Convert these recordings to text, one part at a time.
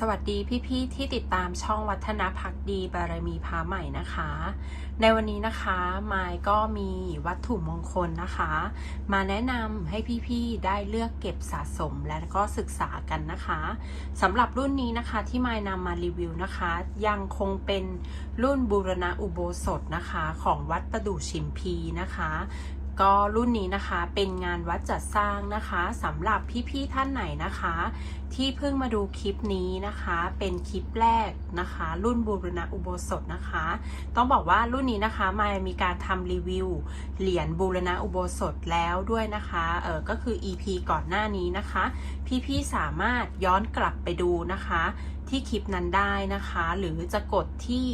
สวัสดีพี่ๆที่ติดตามช่องวัฒนพักดีบารมีพาใหม่นะคะ ในวันนี้นะคะมายก็มีวัตถุมงคลนะคะ มาแนะนำให้พี่ๆได้เลือกเก็บสะสมและก็ศึกษากันนะคะสำหรับรุ่นนี้นะคะที่มายนำมารีวิวนะคะ ยังคงเป็นรุ่นบูรณะอุโบสถนะคะ ของวัดประดู่ชิมพีนะคะ ก็รุ่นนี้นะคะเป็นงานวัดจัดสร้างนะคะสำหรับพี่ๆท่านไหนนะคะ ที่เพิ่งมาดูคลิปนี้นะคะ เป็นคลิปแรกนะคะ รุ่นบูรณะอุโบสถนะคะ ต้องบอกว่ารุ่นนี้นะคะมามีการทำรีวิวเหรียญบูรณะอุโบสถแล้วด้วยนะคะเออก็คือ EP ก่อนหน้านี้นะคะ พี่ๆสามารถย้อนกลับไปดูนะคะ ที่คลิปนั้นได้นะคะ หรือจะกดที่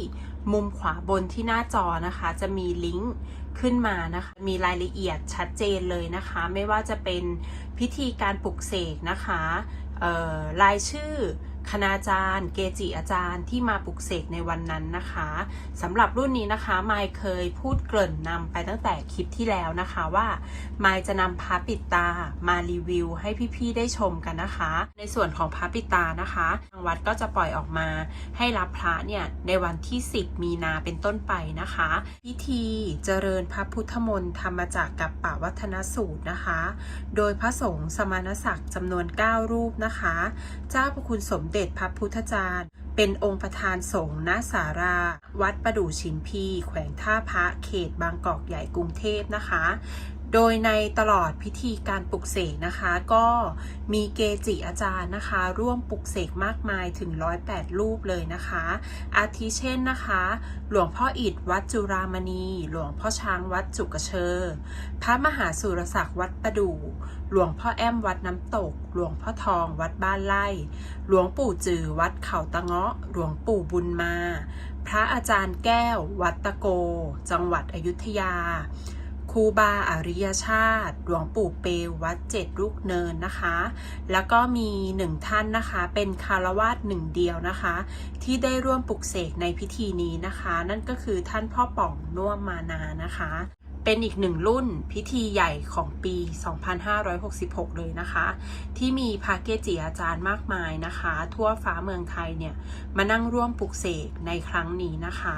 มุมขวาบนที่หน้าจอนะคะ จะมีลิงก์ ขึ้นมานะคะ มีรายละเอียดชัดเจนเลยนะคะ ไม่ว่าจะเป็นพิธีการปลุกเสกนะคะรายชื่อ คณาจารย์ เกจิอาจารย์ที่มาปลุกเสกในวันนั้นนะคะสำหรับรุ่นนี้นะคะไมายเคยพูดเกริ่นนำไปตั้งแต่คลิปที่แล้วนะคะว่าไมายจะนำพระปิดตามารีวิว ให้พี่ๆได้ชมกันนะคะ ในส่วนของพระปิดตานะคะทางวัดก็จะปล่อยออกมาให้รับพระเนี่ยในวันที่ 10 มีนาเป็นต้นไปนะคะ พิธีเจริญพระพุทธมนต์ทำมจากกับป่าวัฒนสูตรนะคะ โดยพระสงฆ์สมณศักดิ์จำนวน 9 รูปนะคะ เจ้าพระคุณสมเด็จพระพุทธจารย์ เป็นองค์ประธานสงฆ์ณสารา วัดประดู่ชิมพี แขวงท่าพระเขตบางกอกใหญ่กรุงเทพนะคะ โดยในตลอดพิธีการปลุกเสกนะคะ ก็มีเกจิอาจารย์นะคะ ร่วมปลุกเสกมากมายถึง 108 รูปเลยนะคะ อาทิเช่นนะคะ หลวงพ่ออิฐวัดจุรามณี หลวงพ่อช้างวัดจุกเชอพระมหาสุรศักดิ์วัดประดู่หลวงพ่อแอมวัดน้ำตก หลวงพ่อทองวัดบ้านไร่ หลวงปู่จือวัดเขาตะเงาะ หลวงปู่บุญมา พระอาจารย์แก้ว วัดตะโก จังหวัดอยุธยา ครูบาอริยชาติ หลวงปู่เปวัดเจ็ดลูกเนินนะคะ แล้วก็มีหนึ่งท่านนะคะ เป็นคารวาสหนึ่งเดียวนะคะ ที่ได้ร่วมปลุกเสกในพิธีนี้นะคะ นั่นก็คือท่านพ่อป่องน่วมมานานะคะ เป็นอีกหนึ่งรุ่นพิธีใหญ่ของปี 2566 เลยนะคะ ที่มีพระเกจิอาจารย์มากมายนะคะ ทั่วฟ้าเมืองไทยเนี่ยมานั่งร่วมปลุกเสกในครั้งนี้นะคะ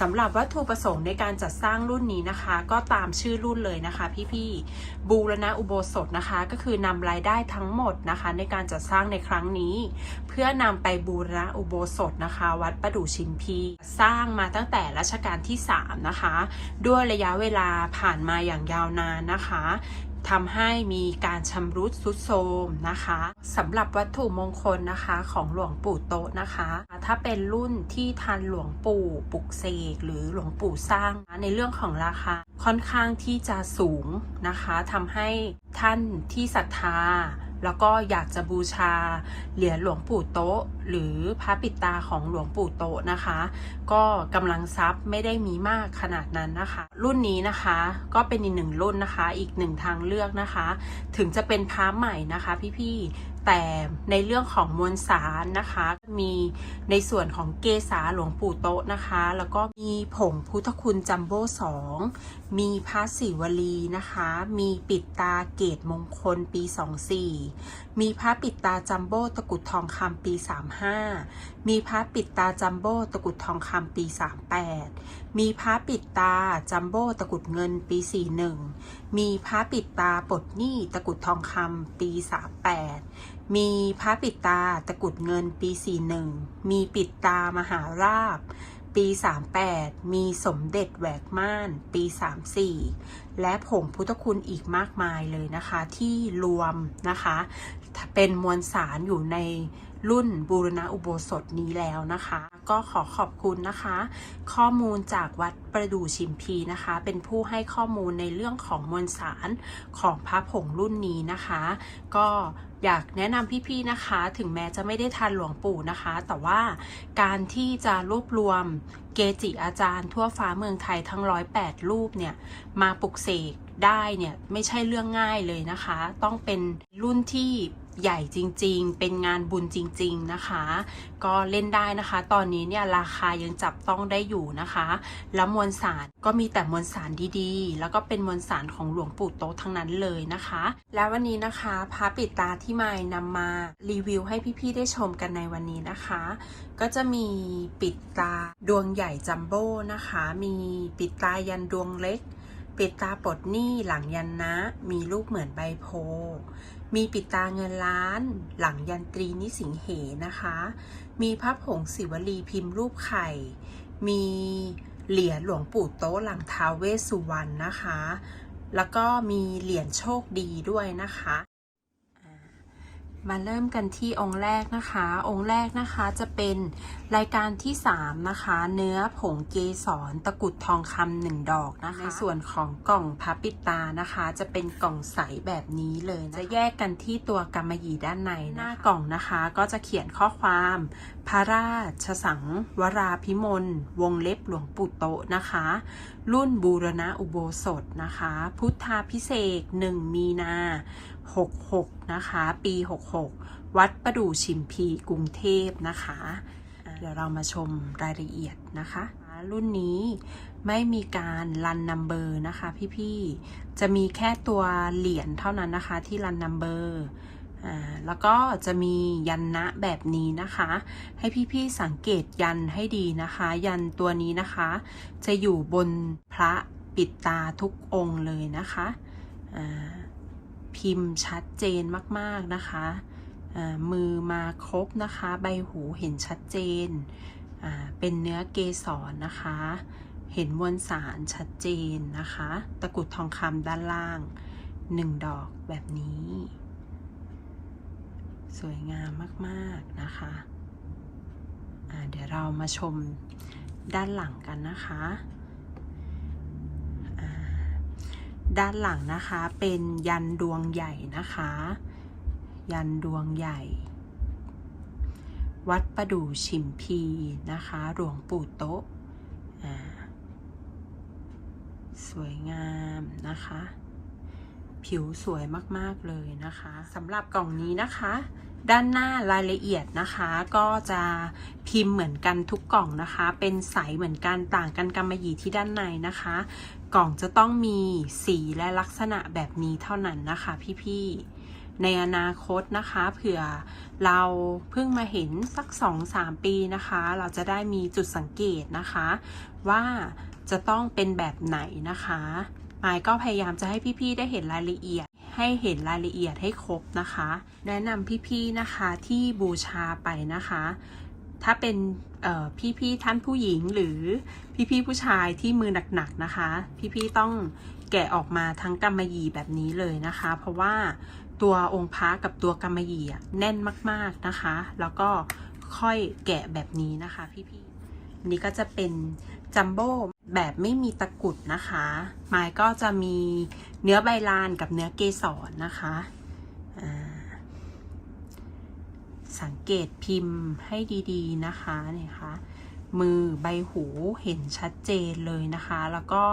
สำหรับวัตถุประสงค์ในการจัดสร้างรุ่นนี้นะคะ ก็ตามชื่อรุ่นเลยนะคะพี่ๆบูรณะอุโบสถนะคะก็คือนำรายได้ทั้งหมดนะคะ ในการจัดสร้างในครั้งนี้ เพื่อนำไปบูรณะอุโบสถนะคะ วัดประดู่ชิมพี สร้างมาตั้งแต่รัชกาลที่ 3 นะคะ ด้วยระยะเวลาผ่านมาอย่างยาวนานนะคะทำให้มีการชำรุดทรุดโทรมนะคะสำหรับวัตถุมงคลนะคะของหลวงปู่โตะนะคะ ถ้าเป็นรุ่นที่ทันหลวงปู่ปุกเสกหรือหลวงปู่สร้างในเรื่องของราคาค่อนข้างที่จะสูงนะคะทำให้ท่านที่ศรัทธาแล้วก็อยากจะบูชาเหรียญหลวงปู่โต๊ะ หรือพระปิดตาของหลวงปู่โตนะคะ ก็กำลังทรัพย์ไม่ได้มีมากขนาดนั้นนะคะ รุ่นนี้นะคะก็เป็นอีกหนึ่งรุ่นนะคะ อีกหนึ่งทางเลือกนะคะ ถึงจะเป็นพระใหม่นะคะ พี่ๆแต่ในเรื่องของมวลสารนะคะ มีในส่วนของเกษาหลวงปู่โตนะคะ แล้วก็มีผงพุทธคุณจัมโบ้สองมีพระศิวลีนะคะ มีปิดตาเกตมงคลปี 24 มีพระปิดตาจัมโบ้ตะกุดทองคำปี 35มีพระปิดตาจัมโบ้ตะกุดทองคำปี 38 มีพระปิดตาจัมโบ้ตะกุดเงินปี 41 มีพระปิดตาปลดหนี้ตะกุดทองคำปี 38 มีพระปิดตาตะกุดเงินปี 41 มีปิดตามหาราบปี 38 มีสมเด็จแหวกม่าน ปี 34 และผงพุทธคุณอีกมากมายเลยนะคะ ที่รวมนะคะ เป็นมวลสารอยู่ใน รุ่นบูรณะอุโบสถนี้แล้วนะคะ ก็ขอขอบคุณนะคะ ข้อมูลจากวัดประดู่ชิมพีนะคะ เป็นผู้ให้ข้อมูลในเรื่องของมวลสารของพระผงรุ่นนี้นะคะ ก็อยากแนะนำพี่ๆนะคะ ถึงแม้จะไม่ได้ทันหลวงปู่นะคะ แต่ว่าการที่จะรวบรวมเกจิอาจารย์ทั่วฟ้าเมืองไทยทั้งร้อยแปดรูปเนี่ย มาปลุกเสก ได้เนี่ยไม่ใช่เรื่องง่ายเลยนะคะ ต้องเป็นรุ่นที่ใหญ่จริงๆ เป็นงานบุญจริงๆนะคะ ก็เล่นได้นะคะ ตอนนี้เนี่ยราคายังจับต้องได้อยู่นะคะ แล้วมวลสารก็มีแต่มวลสารดีๆ แล้วก็เป็นมวลสารของหลวงปู่โตทั้งนั้นเลยนะคะ แล้ววันนี้นะคะพระปิดตาที่มายนำมารีวิวให้พี่ๆได้ชมกันในวันนี้นะคะ ก็จะมีปิดตาดวงใหญ่จัมโบ้นะคะ มีปิดตายันดวงเล็ก ปิดตาปลดหนี้หลังยันนะ มีรูปเหมือนใบโพ มีปิดตาเงินล้าน หลังยันตรีนิสิงเหนะคะ มีพระผงศิวลีพิมพ์รูปไข่ มีเหรียญหลวงปู่โต๊ะหลังท้าวเวสสุวรรณนะคะ แล้วก็มีเหรียญโชคดีด้วยนะคะ มาเริ่มกันที่องค์แรกนะคะ องค์แรกนะคะจะเป็นรายการที่ 3 นะคะ เนื้อผงเกสรตะกรุดทองคำหนึ่งดอกนะคะ ในส่วนของกล่องพับปิดตานะคะ จะเป็นกล่องใสแบบนี้เลยนะจะแยกกันที่ตัวกำมะหยี่ด้านในหน้ากล่องนะคะ ก็จะเขียนข้อความ พระราชสังวราพิมลวงเล็บหลวงปู่โตะนะคะ รุ่นบูรณะอุโบสถนะคะ พุทธาพิเศษก1มีนา 66 นะคะ ปี 66 วัดประดู่ชิมพีกรุงเทพนะคะ เดี๋ยวเรามาชมรายละเอียดนะคะ รุ่นนี้ไม่มีการรันนัมเบอร์นะคะพี่ๆ จะมีแค่ตัวเหรียญเท่านั้นนะคะที่รันนัมเบอร์แล้วก็จะมียันนะแบบนี้นะคะ ให้พี่ๆสังเกตยันให้ดีนะคะ ยันตัวนี้นะคะ จะอยู่บนพระปิดตาทุกองค์เลยนะคะอ่า พิมพ์ชัดเจนมากๆนะคะมือมาครบนะคะ ใบหูเห็นชัดเจน เป็นเนื้อเกสรนะคะ เห็นมวลสารชัดเจนนะคะ ตะกุดทองคำด้านล่างหนึ่งดอกแบบนี้ สวยงามมากๆนะคะอ่าเดี๋ยวเรามาชมด้านหลังกันนะคะอ่า ด้านหลังนะคะเป็นยันดวงใหญ่นะคะ ยันดวงใหญ่ วัดประดู่ชิมพีนะคะ หลวงปู่โต๊ะสวยงามนะคะ ผิวสวยมากๆเลยนะคะสำหรับกล่องนี้นะคะ ด้านหน้ารายละเอียดนะคะ ก็จะพิมพ์เหมือนกันทุกกล่องนะคะ เป็นใสเหมือนกันต่างกันกำมะหยี่ที่ด้านในนะคะกล่องจะต้องมีสีและลักษณะแบบนี้เท่านั้นนะคะพี่ๆ ในอนาคตนะคะเผื่อเราเพิ่งมาเห็นสัก 2-3 ปีนะคะ เราจะได้มีจุดสังเกตนะคะ ว่าจะต้องเป็นแบบไหนนะคะมายก็พยายามจะให้พี่ๆได้เห็นรายละเอียด ให้เห็นรายละเอียดให้ครบนะคะ แนะนำพี่ๆนะคะที่บูชาไปนะคะ ถ้าเป็นพี่ๆท่านผู้หญิงหรือพี่ๆผู้ชายที่มือหนักๆนะคะ พี่ๆต้องแกะออกมาทั้งกำมะหยี่แบบนี้เลยนะคะ เพราะว่าตัวองค์พระกับตัวกำมะหยี่แน่นมากๆนะคะ แล้วก็ค่อยแกะแบบนี้นะคะ พี่ๆอันนี้ก็จะเป็นจัมโบ้แบบไม่มีตะกุดนะคะ ไม้ก็จะมีเนื้อใบลานกับเนื้อเกสรนะคะอ่า สังเกตพิมพ์ให้ดีๆนะคะเนี่ยค่ะมือใบหูเห็นชัดเจนเลยนะคะ แล้วก็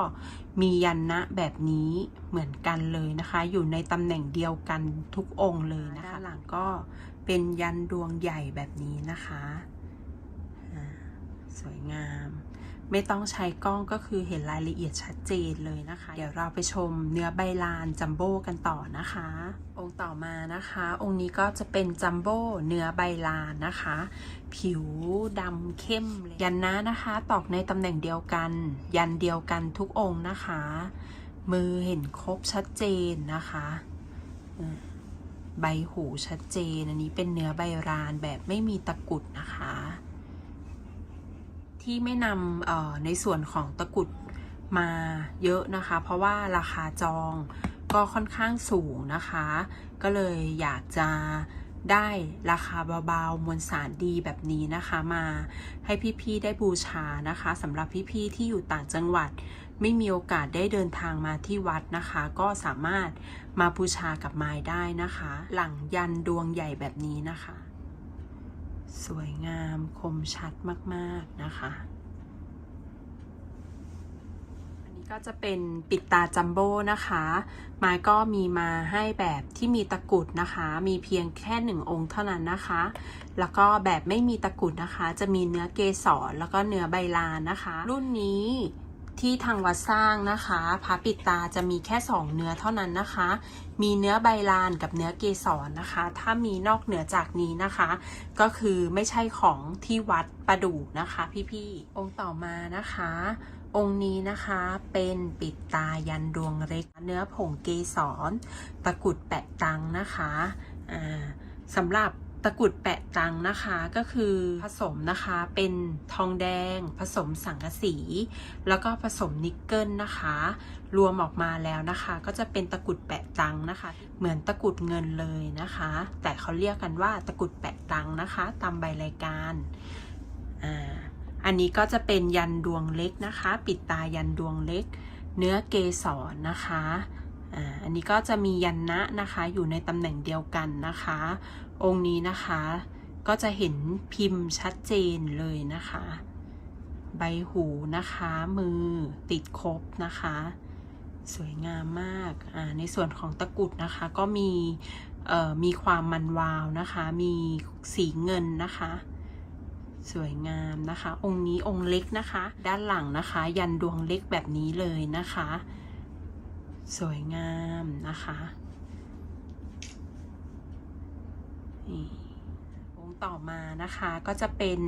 มียันนะแบบนี้เหมือนกันเลยนะคะ อยู่ในตำแหน่งเดียวกันทุกองค์เลยนะคะ หลังก็เป็นยันดวงใหญ่แบบนี้นะคะ สวยงาม ไม่ต้องใช้กล้องก็คือเห็นรายละเอียดชัดเจนเลยนะคะ เดี๋ยวเราไปชมเนื้อใบลานจัมโบ้กันต่อนะคะ องค์ต่อมานะคะ องค์นี้ก็จะเป็นจัมโบ้เนื้อใบลานนะคะ ผิวดำเข้มเลยยันนะนะคะ ตอกในตำแหน่งเดียวกัน ยันเดียวกันทุกองค์นะคะ มือเห็นครบชัดเจนนะคะใบหูชัดเจน อันนี้เป็นเนื้อใบรานแบบไม่มีตะกุดนะคะ ที่ไม่นำในส่วนของตะกุดมาเยอะนะคะ เพราะว่าราคาจองก็ค่อนข้างสูงนะคะ ก็เลยอยากจะได้ราคาเบาๆ มวลสารดีแบบนี้นะคะมาให้พี่ๆได้บูชานะคะสำหรับพี่ๆที่อยู่ต่างจังหวัด ไม่มีโอกาสได้เดินทางมาที่วัดนะคะ ก็สามารถมาบูชากับไม้ได้นะคะ หลังยันดวงใหญ่แบบนี้นะคะ สวยงามคมชัดมากๆนะคะ อันนี้ก็จะเป็นปิดตาจัมโบ้นะคะ ไม้ก็มีมาให้แบบที่มีตะกุดนะคะ มีเพียงแค่หนึ่งองค์เท่านั้นนะคะ แล้วก็แบบไม่มีตะกุดนะคะ จะมีเนื้อเกสรแล้วก็เนื้อใบลานนะคะ รุ่นนี้ ที่ทางวัดสร้างนะคะพระปิดตาจะมีแค่ 2 เนื้อเท่านั้นนะคะ มีเนื้อใบลานกับเนื้อเกสรนะคะ ถ้ามีนอกเหนือจากนี้นะคะ ก็คือไม่ใช่ของที่วัดประดู่นะคะพี่ๆองค์ต่อมานะคะ องค์นี้นะคะเป็นปิดตายันดวงเล็ก เนื้อผงเกสรตะกุดแปะตังนะคะอ่าสำหรับ ตะกรุดแปะตังนะคะก็คือผสมนะคะเป็นทองแดง ผสมสังกะสี แล้วก็ผสมนิกเกิลนะคะ รวมออกมาแล้วนะคะ ก็จะเป็นตะกรุดแปะตังนะคะ เหมือนตะกรุดเงินเลยนะคะ แต่เขาเรียกกันว่าตะกรุดแปะตังนะคะตามใบรายการอ่าอันนี้ก็จะเป็นยันดวงเล็กนะคะ ปิดตายันดวงเล็ก เนื้อเกสรนะคะ อันนี้ก็จะมียันนะนะคะอยู่ในตำแหน่งเดียวกันนะคะ องค์นี้นะคะก็จะเห็นพิมพ์ชัดเจนเลยนะคะ ใบหูนะคะ มือติดครบนะคะ สวยงามมากอ่าในส่วนของตะกุดนะคะก็มีเอ่อมีความมันวาวนะคะ มีสีเงินนะคะ สวยงามนะคะ องค์นี้องค์เล็กนะคะ ด้านหลังนะคะ ยันดวงเล็กแบบนี้เลยนะคะ สวยงามนะคะนี่องค์ต่อมานะคะก็จะเป็น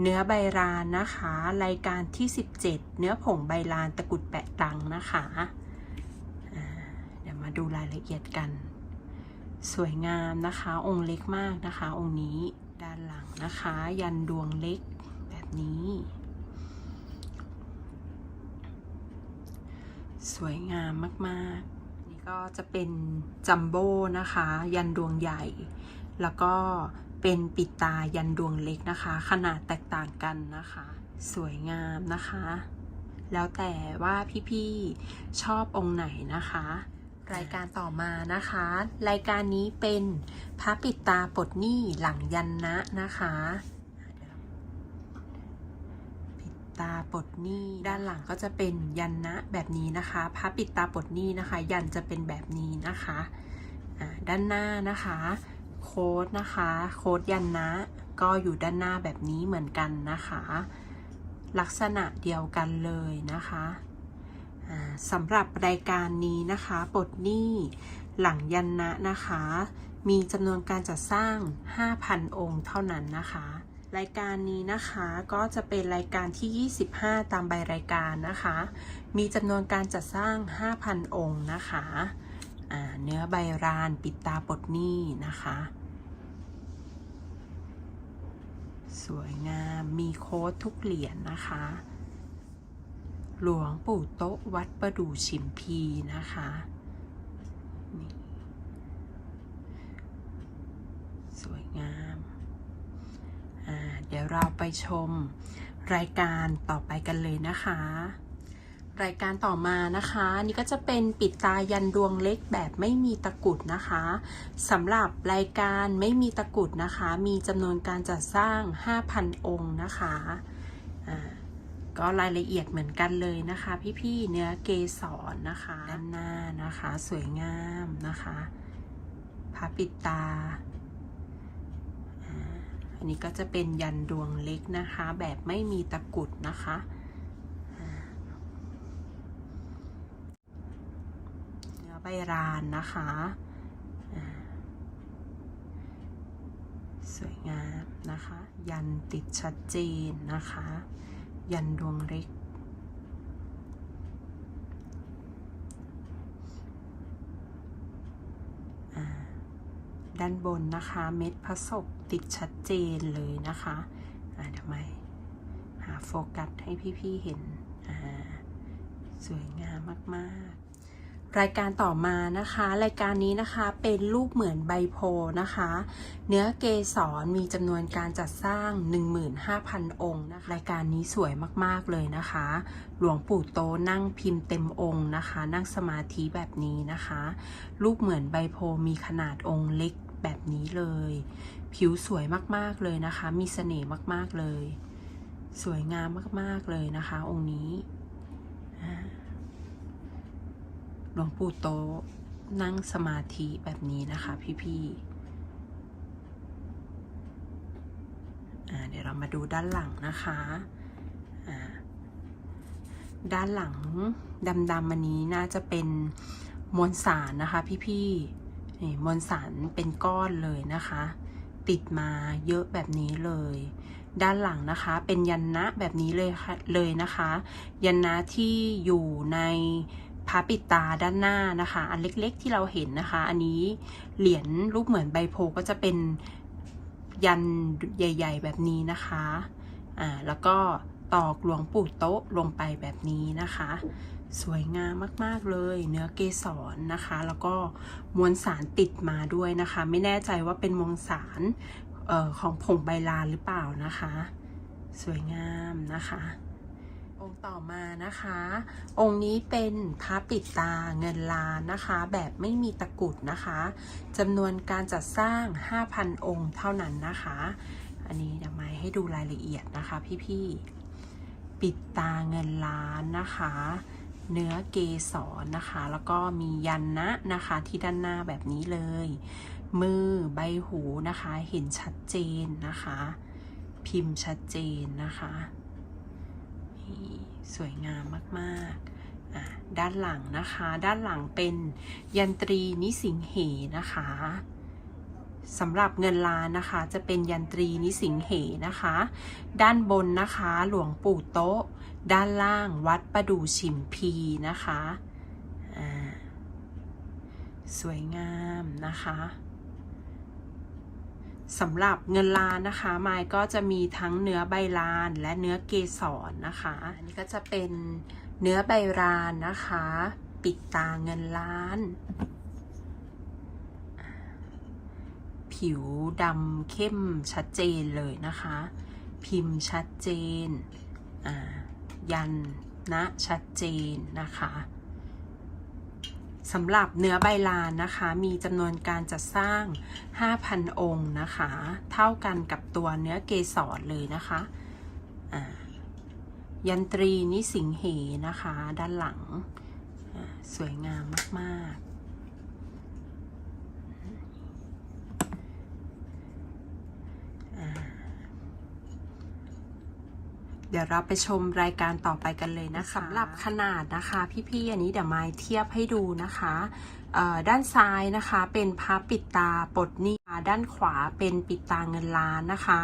เนื้อใบรานนะคะ รายการที่ 17 เนื้อผงใบรานตะกุดแปะตังนะคะเดี๋ยวมาดูรายละเอียดกัน สวยงามนะคะ องค์เล็กมากนะคะ องค์นี้ด้านหลังนะคะ ยันดวงเล็กแบบนี้ สวยงามมากๆ นี่ก็จะเป็นจัมโบ้นะคะ ยันดวงใหญ่ แล้วก็เป็นปิดตายันดวงเล็กนะคะ ขนาดแตกต่างกันนะคะ สวยงามนะคะ แล้วแต่ว่าพี่ๆชอบองค์ไหนนะคะ รายการต่อมานะคะ รายการนี้เป็นพระปิดตาปลดหนี้หลังยันนะนะคะ ปิด ตาปลดหนี้ ด้านหลังก็จะเป็นยันนะแบบนี้นะคะพระปิดตาปลดหนี้นะคะ ยันจะเป็นแบบนี้นะคะด้านหน้านะคะ โค้ดนะคะ โค้ดยันนะก็อยู่ด้านหน้าแบบนี้เหมือนกันนะคะ ลักษณะเดียวกันเลยนะคะสำหรับรายการนี้นะคะปลดหนี้หลังยันนะนะคะ มีจำนวนการจัดสร้าง 5,000 องค์เท่านั้นนะคะ รายการนี้นะคะก็จะเป็นรายการที่ 25 ตามใบรายการนะคะ มีจำนวนการจัดสร้าง 5,000 องค์นะคะเนื้อใบรานปิดตาปลดหนี้นะคะ สวยงามมีโค้ดทุกเหรียญนะคะ หลวงปู่โต๊ะวัดประดู่ฉิมพีนะคะสวยงาม เดี๋ยวเราไปชมรายการต่อไปกันเลยนะคะ รายการต่อมานะคะ นี่ก็จะเป็นปิดตายันดวงเล็กแบบไม่มีตะกุดนะคะสำหรับรายการไม่มีตะกุดนะคะ มีจำนวนการจัดสร้าง 5,000 องค์นะคะก็รายละเอียดเหมือนกันเลยนะคะ พี่ๆเนื้อเกสรนะคะด้านหน้านะคะ สวยงามนะคะพระปิดตา อันนี้ก็จะเป็นยันดวงเล็กนะคะ แบบไม่มีตะกุดนะคะ เนื้อใบรานนะคะ สวยงามนะคะ ยันติดชัดเจนนะคะ ยันดวงเล็กด้านบนนะคะ เม็ดพระศพ ติดชัดเจนเลยนะคะอ่าเดี๋ยวไมหาโฟกัสให้พี่ๆเห็นอ่าสวยงามมากๆ รายการต่อมานะคะ รายการนี้นะคะเป็นรูปเหมือนใบโพนะคะ เนื้อเกสรมีจำนวนการจัดสร้าง 15,000 องค์นะคะรายการนี้สวยมากๆเลยนะคะ หลวงปู่โตนั่งพิมพ์เต็มองค์นะคะ นั่งสมาธิแบบนี้นะคะ รูปเหมือนใบโพมีขนาดองค์เล็กแบบนี้เลย ผิวสวยมากๆเลยนะคะ มีเสน่ห์มากๆเลย สวยงามมากๆเลยนะคะ องค์นี้อ่าลวงปู่โตนั่งสมาธิแบบนี้นะคะ พี่ๆอ่เดี๋ยวเรามาดูด้านหลังนะคะด้านหลังดำๆอันนี้น่าจะเป็นมวลสารนะคะ พี่ๆนี่มวลสารเป็นก้อนเลยนะคะ ติดมาเยอะแบบนี้เลย ด้านหลังนะคะเป็นยันนะแบบนี้เลยค่ะเลยนะคะ ยันนะที่อยู่ในพระปิดตาด้านหน้านะคะ อันเล็กๆที่เราเห็นนะคะ อันนี้เหรียญรูปเหมือนใบโพก็จะเป็นยันใหญ่ ๆ แบบนี้นะคะอ่าแล้วก็ตอกหลวงปู่โต๊ะลงไปแบบนี้นะคะ สวยงามมาก ๆ เลย เนื้อเกสรนะคะ แล้วก็มวลสารติดมาด้วยนะคะ ไม่แน่ใจว่าเป็นมวลสารออของผงใบลานหรือเปล่านะคะ สวยงามนะคะ องค์ต่อมานะคะ องค์นี้เป็นพระปิดตาเงินล้านนะคะ แบบไม่มีตะกุดนะคะจำนวนการจัดสร้าง 5,000 องค์เท่านั้นนะคะ อันนี้เดี๋ยวมาให้ดูรายละเอียดนะคะพี่ๆปิดตาเงินล้านนะคะ เนื้อเกสรนะคะ แล้วก็มียันนะนะคะที่ด้านหน้าแบบนี้เลย มือใบหูนะคะเห็นชัดเจนนะคะ พิมพ์ชัดเจนนะคะสวยงามมากๆอะด้านหลังนะคะ ด้านหลังเป็นยันตรีนิสิงเหนะคะสำหรับเงินล้านนะคะ จะเป็นยันตรีนิสิงเหนะคะ ด้านบนนะคะ หลวงปู่โต๊ะ ด้านล่างวัดประดูชิมพีนะคะสวยงามนะคะสำหรับเงินล้านนะคะไม้ก็จะมีทั้งเนื้อใบลานและเนื้อเกสรนะคะอันนี้ก็จะเป็นเนื้อใบลานนะคะ ปิดตาเงินล้าน ผิวดำเข้มชัดเจนเลยนะคะ พิมพ์ชัดเจนอ่า ยันนะชัดเจนนะคะสำหรับเนื้อใบลานนะคะ มีจำนวนการจัดสร้าง 5,000 องค์นะคะ เท่ากันกับตัวเนื้อเกสรเลยนะคะยันตรีนิสิงเหนะคะ ด้านหลัง สวยงามมาก ๆ เดี๋ยวเราไปชมรายการต่อไปกันเลยนะคะสำหรับขนาดนะคะพี่ๆอันนี้เดี๋ยวมาเทียบให้ดูนะคะเอ่อด้านซ้ายนะคะเป็นพับปิดตาปลดหนี้ด้านขวาเป็นปิดตาเงินล้านนะคะ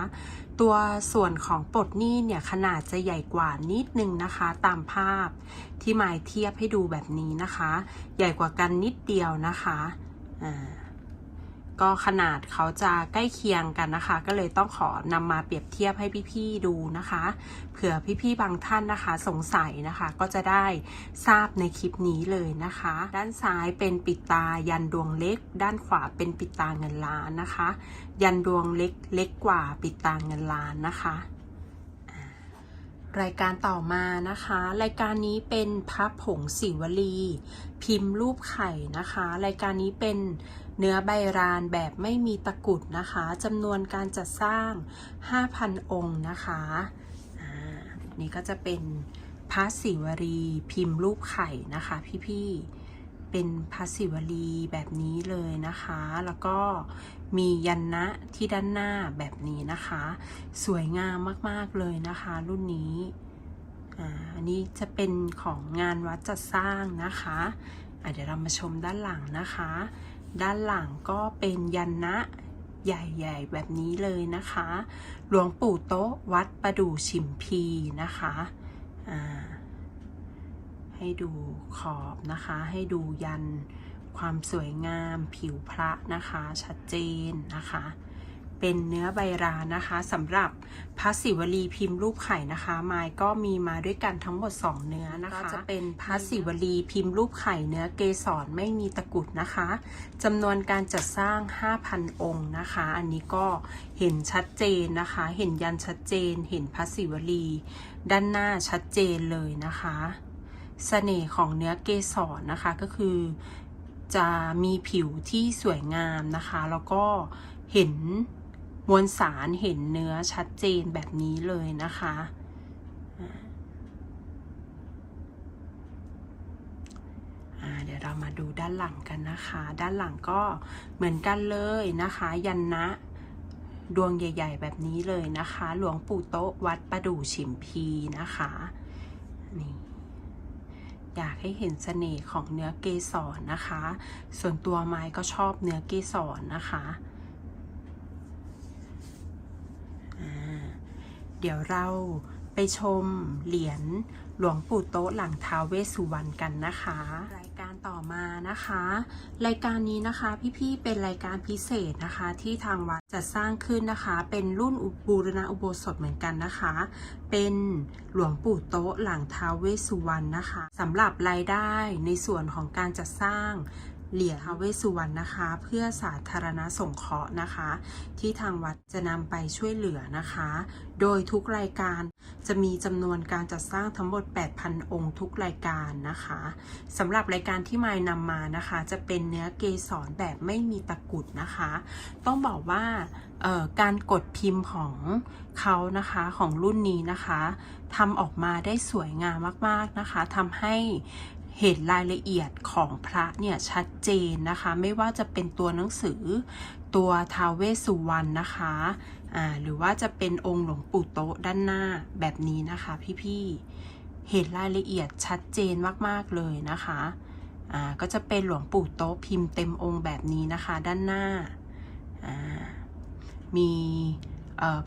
ตัวส่วนของปลดหนี้เนี่ยขนาดจะใหญ่กว่านิดนึงนะคะ ตามภาพที่หมายเทียบให้ดูแบบนี้นะคะ ใหญ่กว่ากันนิดเดียวนะคะอ่า ก็ขนาดเขาจะใกล้เคียงกันนะคะ ก็เลยต้องขอนำมาเปรียบเทียบให้พี่ๆดูนะคะ เผื่อพี่ๆบางท่านนะคะ สงสัยนะคะ ก็จะได้ทราบในคลิปนี้เลยนะคะ ด้านซ้ายเป็นปิดตายันดวงเล็ก ด้านขวาเป็นปิดตาเงินล้านนะคะ ยันดวงเล็กเล็กกว่าปิดตาเงินล้านนะคะรายการต่อมานะคะ รายการนี้เป็นพระผงศิวลี พิมพ์รูปไข่นะคะ รายการนี้เป็น เนื้อใบรานแบบไม่มีตะกุดนะคะจำนวนการจัดสร้าง 5,000 องค์นะคะอ่านี่ก็จะเป็นพระศิวลีพิมพ์รูปไข่นะคะพี่ๆ เป็นพระศิวลีแบบนี้เลยนะคะ แล้วก็มียันนะที่ด้านหน้าแบบนี้นะคะ สวยงามมากๆเลยนะคะ รุ่นนี้อ่าอันนี้จะเป็นของงานวัดจัดสร้างนะคะะเดี๋ยวเรามาชมด้านหลังนะคะ ด้านหลังก็เป็นยันนะใหญ่ๆ แบบนี้เลยนะคะ หลวงปู่โต๊ะวัดประดู่ชิมพีนะคะให้ดูขอบนะคะ ให้ดูยันความสวยงามผิวพระนะคะ ชัดเจนนะคะ เป็นเนื้อใบรานะคะสำหรับพระศิวลีพิมพ์รูปไข่นะคะไม้ก็มีมาด้วยกันทั้งหมด 2 เนื้อนะคะ จะเป็นพระศิวลีพิมพ์รูปไข่เนื้อเกสรไม่มีตะกุดนะคะจำนวนการจัดสร้าง 5,000 องค์นะคะ อันนี้ก็เห็นชัดเจนนะคะ เห็นยันชัดเจน เห็นพระศิวลีด้านหน้าชัดเจนเลยนะคะสเสน่ห์ของเนื้อเกสรนะคะก็คือจะมีผิวที่สวยงามนะคะ แล้วก็เห็น มวลสารเห็นเนื้อชัดเจนแบบนี้เลยนะคะ เดี๋ยวเรามาดูด้านหลังกันนะคะ ด้านหลังก็เหมือนกันเลยนะคะ ยันนะดวงใหญ่ ๆ แบบนี้เลยนะคะ หลวงปู่โต๊ะวัดประดู่ฉิมพีนะคะนี่อยากให้เห็นเสน่ห์ของเนื้อเกสรนะคะ ส่วนตัวไม้ก็ชอบเนื้อเกสรนะคะอ่า เดี๋ยวเราไปชมเหรียญหลวงปู่โต๊ะหลังท้าวเวสสุวรรณกันนะคะ รายการต่อมานะคะ รายการนี้นะคะพี่ๆเป็นรายการพิเศษนะคะที่ทางวัดจะสร้างขึ้นนะคะ เป็นรุ่นอุบูรณะอุโบสถเหมือนกันนะคะ เป็นหลวงปู่โต๊ะหลังท้าวเวสสุวรรณนะคะสำหรับรายได้ในส่วนของการจัดสร้าง เหรียญทาเวสุวรรณนะคะ เพื่อสาธารณสงเคราะห์นะคะ ที่ทางวัดจะนำไปช่วยเหลือนะคะ โดยทุกรายการจะมีจำนวนการจัดสร้างทั้งหมด 8,000 องค์ทุกรายการนะคะสำหรับรายการที่มายนำมานะคะ จะเป็นเนื้อเกสรแบบไม่มีตะกุดนะคะ ต้องบอกว่าการกดพิมพ์ของเขานะคะของรุ่นนี้นะคะทำออกมาได้สวยงามมากๆนะคะทำให้ เห็นรายละเอียดของพระเนี่ยชัดเจนนะคะ ไม่ว่าจะเป็นตัวหนังสือตัวทาเวสุวรรณนะคะอ่าหรือว่าจะเป็นองค์หลวงปู่โต๊ะด้านหน้าแบบนี้นะคะพี่ๆ เห็นรายละเอียดชัดเจนมากๆเลยนะคะอ่าก็จะเป็นหลวงปู่โต๊ะพิมพ์เต็มองค์แบบนี้นะคะด้านหน้า มี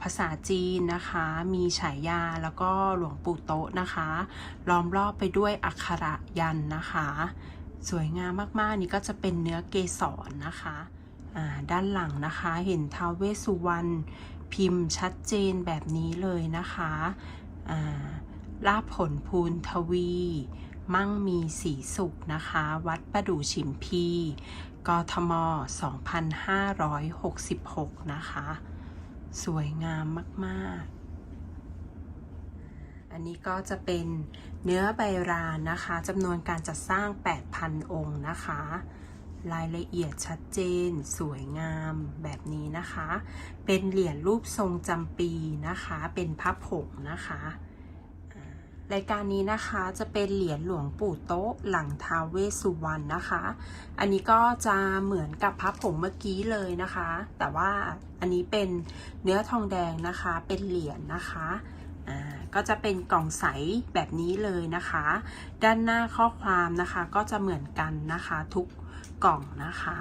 ภาษาจีนนะคะ มีฉายาแล้วก็หลวงปู่โต๊ะนะคะ ล้อมรอบไปด้วยอักขระยันนะคะ สวยงามมากๆ นี่ก็จะเป็นเนื้อเกสรนะคะด้านหลังนะคะเห็นท้าวเวสสุวรรณพิมพ์ชัดเจนแบบนี้เลยนะคะลาภผลภูนทวี มั่งมีสีสุขนะคะ วัดประดู่ฉิมพี กทม 2566 นะคะ สวยงามมาก ๆ อันนี้ก็จะเป็นเนื้อใบรานนะคะจำนวนการจัดสร้าง 8,000 องค์นะคะ รายละเอียดชัดเจน สวยงามแบบนี้นะคะ เป็นเหรียญรูปทรงจำปีนะคะ เป็นพระผงนะคะ รายการนี้นะคะจะเป็นเหรียญหลวงปู่โต๊ะหลังท้าวเวสุวรรณนะคะ อันนี้ก็จะเหมือนกับพระผงเมื่อกี้เลยนะคะ แต่ว่าอันนี้เป็นเนื้อทองแดงนะคะ เป็นเหรียญนะคะอ่าก็จะเป็นกล่องใสแบบนี้เลยนะคะ ด้านหน้าข้อความนะคะก็จะเหมือนกันนะคะ ทุกกล่องนะคะ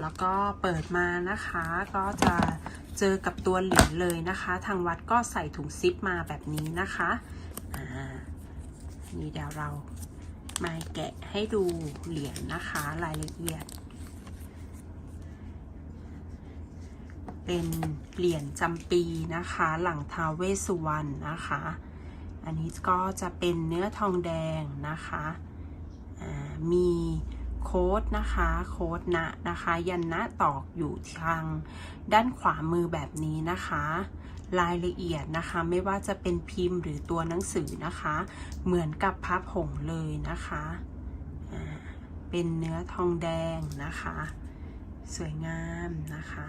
แล้วก็เปิดมานะคะก็จะเจอกับตัวเหรียญเลยนะคะ ทางวัดก็ใส่ถุงซิปมาแบบนี้นะคะ นี่เดี๋ยวเรามาแกะให้ดูเหรียญนะคะรายละเอียด เป็นเหรียญจำปีนะคะหลังทาวเวสุวรรณนะคะ อันนี้ก็จะเป็นเนื้อทองแดงนะคะมีโค้ดนะคะ โค้ดนะนะคะ ยันนะตอกอยู่ทางด้านขวามือแบบนี้นะคะ รายละเอียดนะคะ ไม่ว่าจะเป็นพิมพ์หรือตัวหนังสือนะคะ เหมือนกับพระผงเลยนะคะเป็นเนื้อทองแดงนะคะ สวยงามนะคะ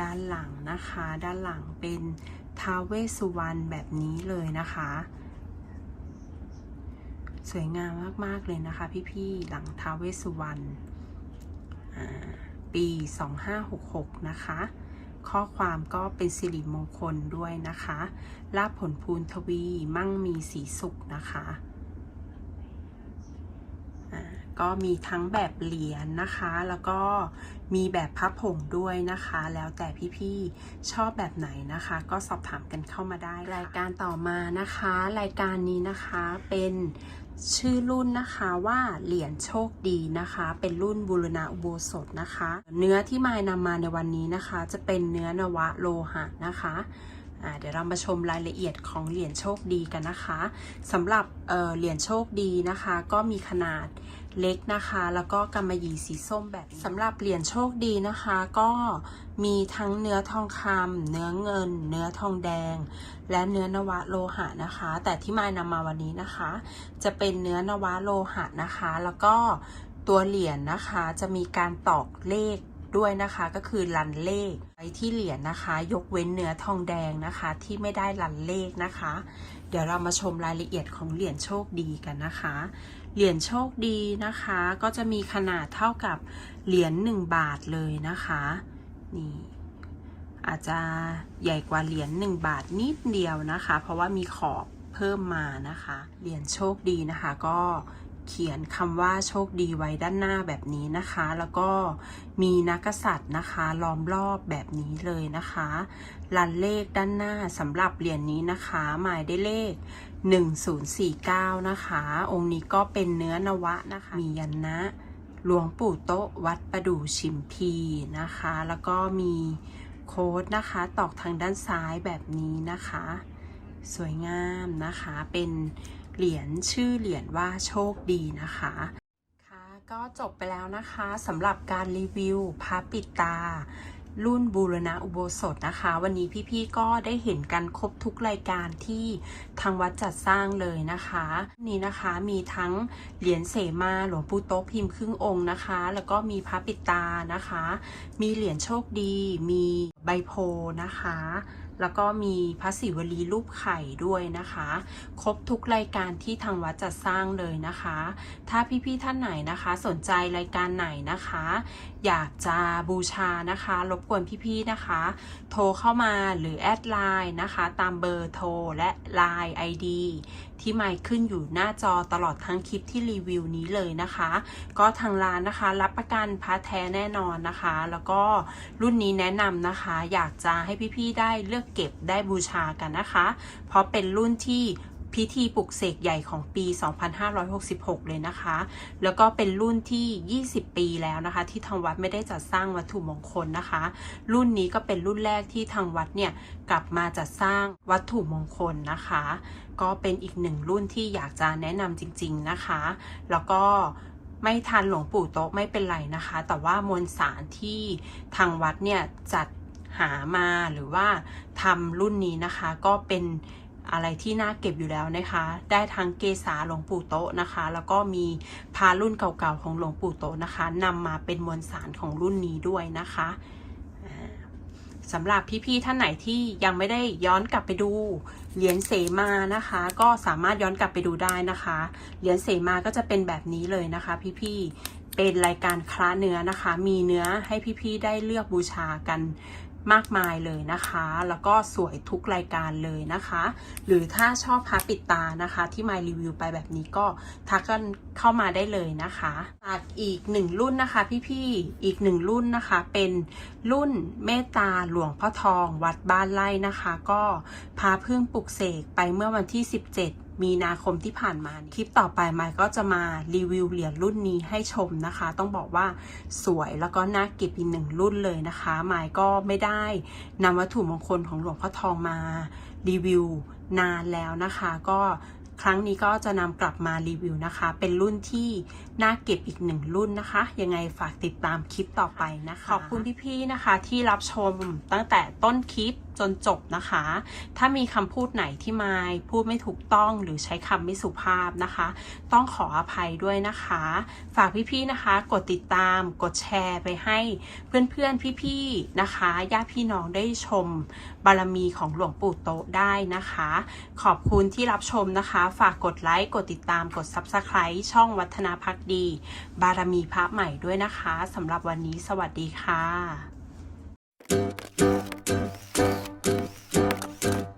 ด้านหลังนะคะ ด้านหลังเป็นท้าวเวสสุวรรณแบบนี้เลยนะคะ สวยงามมาก ๆ เลยนะคะ พี่ ๆ หลังท้าวเวสสุวรรณอ่าปี 2566 นะคะ ข้อความก็เป็นสิริมงคลด้วยนะคะลาภผลภูนทวี มั่งมีสีสุขนะคะอ่าก็มีทั้งแบบเหรียญนะคะ แล้วก็มีแบบพับผงด้วยนะคะ แล้วแต่พี่ๆชอบแบบไหนนะคะ ก็สอบถามกันเข้ามาได้ รายการต่อมานะคะ รายการนี้นะคะเป็น ชื่อรุ่นนะคะว่าเหรียญโชคดีนะคะ เป็นรุ่นบุรณะอุโบสถนะคะ เนื้อที่มายนำมาในวันนี้นะคะ จะเป็นเนื้อนวะโลหะนะคะเดี๋ยวเรามาชมรายละเอียดของเหรียญโชคดีกันนะคะสำหรับเออเหรียญโชคดีนะคะ ก็มีขนาด เล็กนะคะ แล้วก็กำมะหยี่สีส้มแบบนี้สำหรับเหรียญโชคดีนะคะ ก็มีทั้งเนื้อทองคำเนื้อเงิน เนื้อทองแดง และเนื้อนวะโลหะนะคะ แต่ที่มายนำมาวันนี้นะคะ จะเป็นเนื้อนวะโลหะนะคะ แล้วก็ตัวเหรียญนะคะจะมีการตอกเลขด้วยนะคะก็คือลันเลขไว้ที่เหรียญนะคะ ยกเว้นเนื้อทองแดงนะคะ ที่ไม่ได้ลันเลขนะคะ เดี๋ยวเรามาชมรายละเอียดของเหรียญโชคดีกันนะคะ เหรียญโชคดีนะคะ ก็จะมีขนาดเท่ากับเหรียญ1บาทเลยนะคะนี่อาจจะใหญ่กว่าเหรียญ1บาทนิดเดียวนะคะ เพราะว่ามีขอบเพิ่มมานะคะ เหรียญโชคดีนะคะ ก็ เขียนคำว่าโชคดีไว้ด้านหน้าแบบนี้นะคะ แล้วก็มีนักษัตริย์นะคะล้อมรอบแบบนี้เลยนะคะลันเลขด้านหน้าสำหรับเหรียญนี้นะคะ หมายได้เลข 1049 นะคะ องค์นี้ก็เป็นเนื้อนวะนะคะ มียันนะหลวงปู่โต๊ะวัดประดู่ชิมพีนะคะ แล้วก็มีโค้ดนะคะตอกทางด้านซ้ายแบบนี้นะคะ สวยงามนะคะเป็น เหรียญชื่อเหรียญว่าโชคดีนะคะค่ะก็จบไปแล้วนะคะสำหรับการรีวิวพระปิดตา รุ่นบูรณะอุโบสถนะคะ วันนี้พี่ๆก็ได้เห็นกันครบทุกรายการที่ทางวัดจัดสร้างเลยนะคะ นี่นะคะมีทั้งเหรียญเสมาหลวงปู่โต๊ะพิมพ์ครึ่งองค์นะคะ แล้วก็มีพระปิดตานะคะ มีเหรียญโชคดี มีใบโพนะคะ แล้วก็มีพระศิวลีรูปไข่ด้วยนะคะ ครบทุกรายการที่ทางวัดจัดสร้างเลยนะคะ ถ้าพี่ๆท่านไหนนะคะ สนใจรายการไหนนะคะ อยากจะบูชานะคะ รบกวนพี่ๆนะคะ โทรเข้ามาหรือแอดไลน์นะคะ ตามเบอร์โทรและ Line ID ที่หมายขึ้นอยู่หน้าจอตลอดทั้งคลิปที่รีวิวนี้เลยนะคะ ก็ทางร้านนะคะ รับประกันพระแท้แน่นอนนะคะ แล้วก็รุ่นนี้แนะนำนะคะ อยากจะให้พี่ๆได้เลือกเก็บได้บูชากันนะคะ เพราะเป็นรุ่นที่พิธีปลุกเสกใหญ่ของปี 2566 เลยนะคะ แล้วก็เป็นรุ่นที่ 20 ปีแล้วนะคะ ที่ทางวัดไม่ได้จัดสร้างวัตถุมงคลนะคะ รุ่นนี้ก็เป็นรุ่นแรกที่ทางวัดเนี่ยกลับมาจัดสร้างวัตถุมงคลนะคะ ก็เป็นอีกหนึ่งรุ่นที่อยากจะแนะนำจริง ๆนะคะ แล้วก็ไม่ทันหลวงปู่โต๊ะไม่เป็นไรนะคะ แต่ว่ามวลสารที่ทางวัดเนี่ยจัด หามาหรือว่าทำรุ่นนี้นะคะ ก็เป็นอะไรที่น่าเก็บอยู่แล้วนะคะ ได้ทั้งเกษาหลวงปู่โตะนะคะ แล้วก็มีพารุ่นเก่าๆของหลวงปู่โตะนะคะนำมาเป็นมวลสารของรุ่นนี้ด้วยนะคะอ่าสำหรับพี่ๆท่านไหนที่ยังไม่ได้ย้อนกลับไปดูเหรียญเสมานะคะ ก็สามารถย้อนกลับไปดูได้นะคะ เหรียญเสมาก็จะเป็นแบบนี้เลยนะคะ พี่ๆเป็นรายการคล้าเนื้อนะคะ มีเนื้อให้พี่ๆได้เลือกบูชากัน มากมายเลยนะคะ แล้วก็สวยทุกรายการเลยนะคะ หรือถ้าชอบพระปิดตานะคะ ที่มารีวิวไปแบบนี้ก็ทักกันเข้ามาได้เลยนะคะตัดอีกหนึ่งรุ่นนะคะ พี่ๆอีกหนึ่งรุ่นนะคะ เป็นรุ่นเมตตาหลวงพ่อทอง วัดบ้านไร่นะคะ ก็พาเพึ่งปลุกเสกไปเมื่อวันที่ 17 มีนาคมที่ผ่านมา คลิปต่อไปไมค์ก็จะมารีวิวเหรียญรุ่นนี้ให้ชมนะคะ ต้องบอกว่าสวยแล้วก็น่าเก็บอีกหนึ่งรุ่นเลยนะคะไมค์ก็ไม่ได้นำวัตถุมงคลของหลวงพ่อทองมารีวิวนานแล้วนะคะ ก็ครั้งนี้ก็จะนำกลับมารีวิวนะคะ เป็นรุ่นที่น่าเก็บอีกหนึ่งรุ่นนะคะ ยังไงฝากติดตามคลิปต่อไปนะคะ ขอบคุณพี่ๆนะคะที่รับชมตั้งแต่ต้นคลิป จนจบนะคะ ถ้ามีคำพูดไหนที่ไมค์พูดไม่ถูกต้องหรือใช้คำไม่สุภาพนะคะ ต้องขออภัยด้วยนะคะ ฝากพี่ๆนะคะ กดติดตาม กดแชร์ไปให้เพื่อนๆพี่ๆนะคะญาติพี่น้องได้ชม บารมีของหลวงปู่โตได้นะคะ ขอบคุณที่รับชมนะคะ ฝากกดไลค์กดติดตามกด Subscribe ช่องวัฒนาพักดี บารมีพระใหม่ด้วยนะคะสำหรับวันนี้สวัสดีค่ะ どっどっどっどっどっどっどっ。